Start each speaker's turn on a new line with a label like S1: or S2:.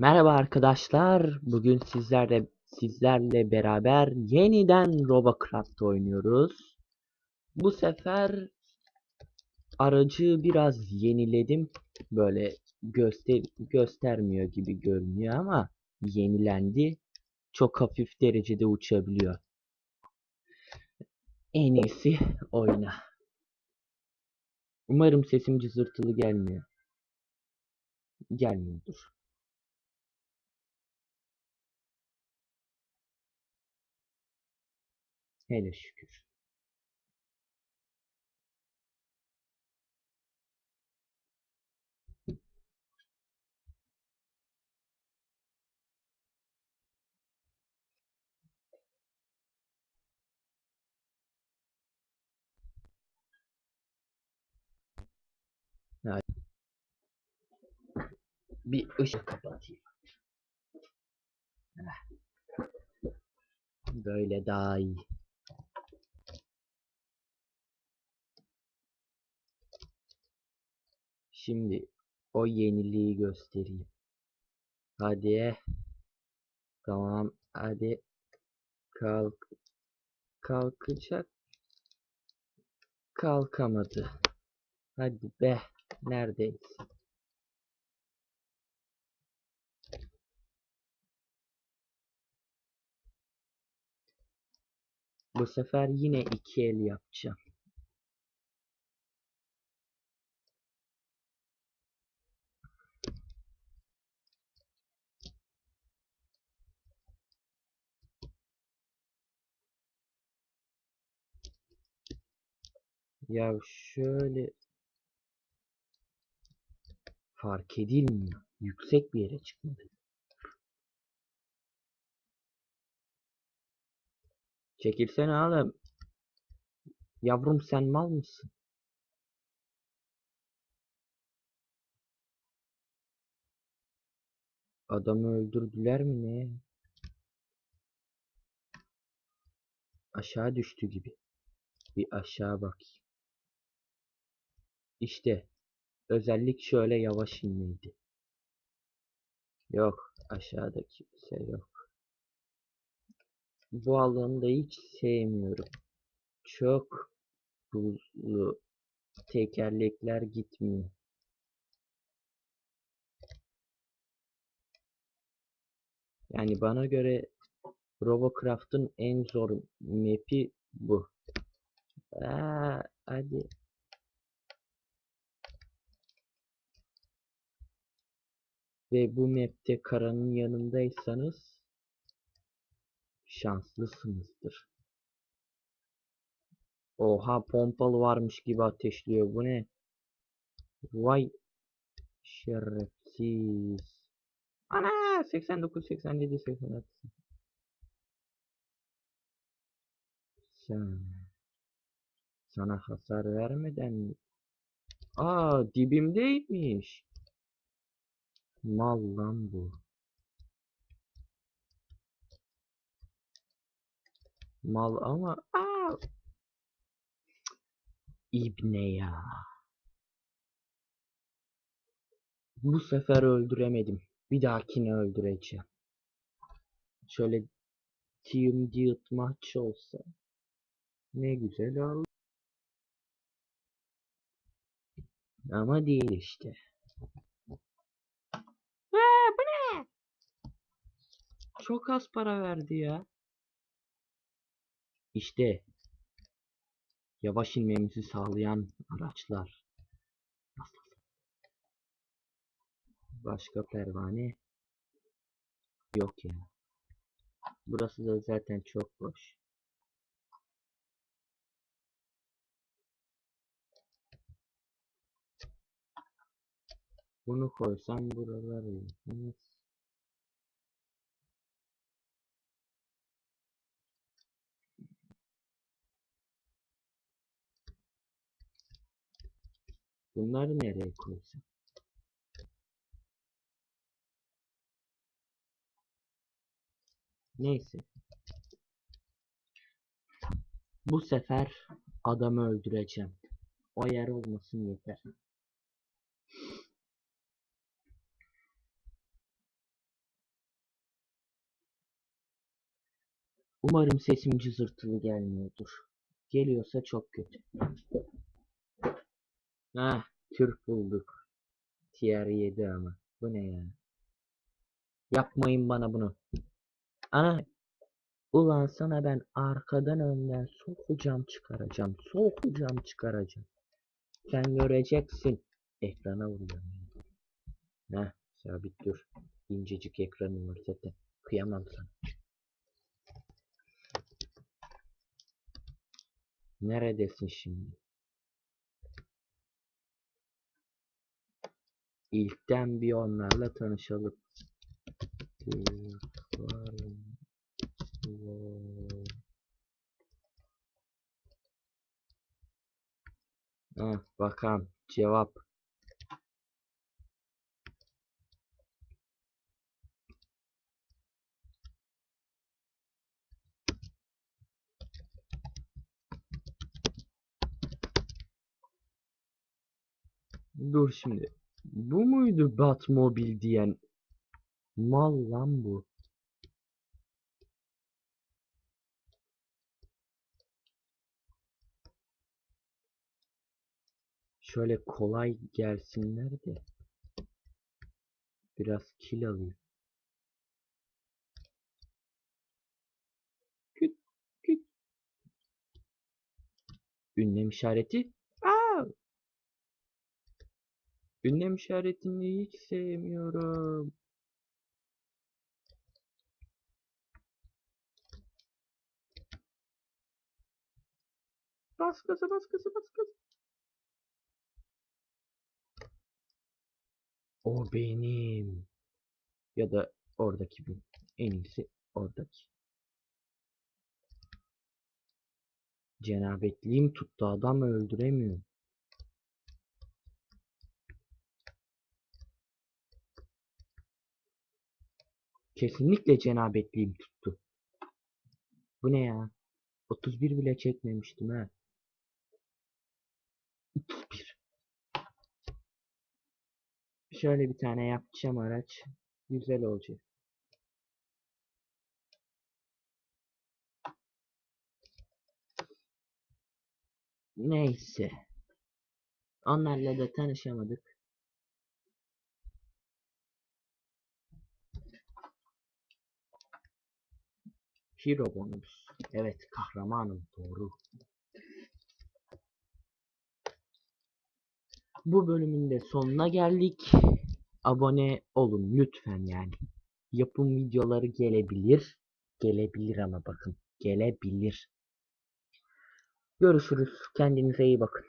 S1: Merhaba arkadaşlar. Bugün sizlerle sizlerle beraber yeniden Robocraft oynuyoruz. Bu sefer aracı biraz yeniledim. Böyle göster göstermiyor gibi görünüyor ama yenilendi. Çok hafif derecede uçabiliyor. En iyisi oyna. Umarım sesim cızırtılı gelmiyor. Gelmiyordur. Hele şükür. Bir ışık kapatayım. Böyle daha iyi. Şimdi o yeniliği göstereyim. Hadi. Tamam. Hadi. Kalk. Kalkacak. Kalkamadı. Hadi be. Neredeyiz? Bu sefer yine iki el yapacağım. Ya şöyle fark edilmiyor. Yüksek bir yere çıkmadı. Çekilsene oğlum. Yavrum sen mal mısın? Adamı öldürdüler mi ne? Aşağı düştü gibi. Bir aşağı bakayım. İşte özellik şöyle yavaş inmeydi. Yok aşağıda kimse yok. Bu alanı da hiç sevmiyorum. Çok buzlu tekerlekler gitmiyor. Yani bana göre Robocraft'ın en zor map'i bu. Aa, hadi. Ve bu map'te karanın yanındaysanız şanslısınızdır. Oha pompalı varmış gibi ateşliyor. Bu ne? Vay şerefsiz. Ana 89 87 86. Sen sana hasar vermeden Aa dibimdeymiş. Mal lan bu. Mal ama aa İbne ya. Bu sefer öldüremedim. Bir dahakini öldüreceğim. Şöyle team death maç olsa. Ne güzel olur. Ama değil işte. Aa, bu ne? Çok az para verdi ya. İşte yavaş inmemizi sağlayan araçlar. Başka pervane yok ya. Burası da zaten çok boş. Bunu koysam buralar iyi. Bunları nereye koysam? Neyse. Bu sefer adamı öldüreceğim. O yer olmasın yeter. Umarım sesim cızırtılı gelmiyordur. Geliyorsa çok kötü. Heh, Türk bulduk. Tier 7 ama. Bu ne ya? Yapmayın bana bunu. Ana. Ulan sana ben arkadan önden sokacağım çıkaracağım. Sokacağım çıkaracağım. Sen göreceksin. Ekrana vuruyorum. Heh, sabit dur. İncecik ekranım var zaten. Kıyamam sana. Neredesin şimdi? İlkten bir onlarla tanışalım. Ah, bakalım cevap. Dur şimdi. Bu muydu Batmobil diyen? Mal lan bu. Şöyle kolay gelsinler de. Biraz kill alayım. Ünlem işareti. Aa! Ünlem işaretini hiç sevmiyorum. Bas gaza bas gaza bas gaza. O benim. Ya da oradaki benim. En iyisi oradaki. Cenabetliğim tuttu adam öldüremiyor. Kesinlikle cenabetliğim tuttu. Bu ne ya? 31 bile çekmemiştim ha. 31. Şöyle bir tane yapacağım araç. Güzel olacak. Neyse. Onlarla da tanışamadık. Bonus. Evet kahramanım doğru. Bu bölümün de sonuna geldik. Abone olun lütfen yani. Yapım videoları gelebilir. Gelebilir ama bakın. Gelebilir. Görüşürüz. Kendinize iyi bakın.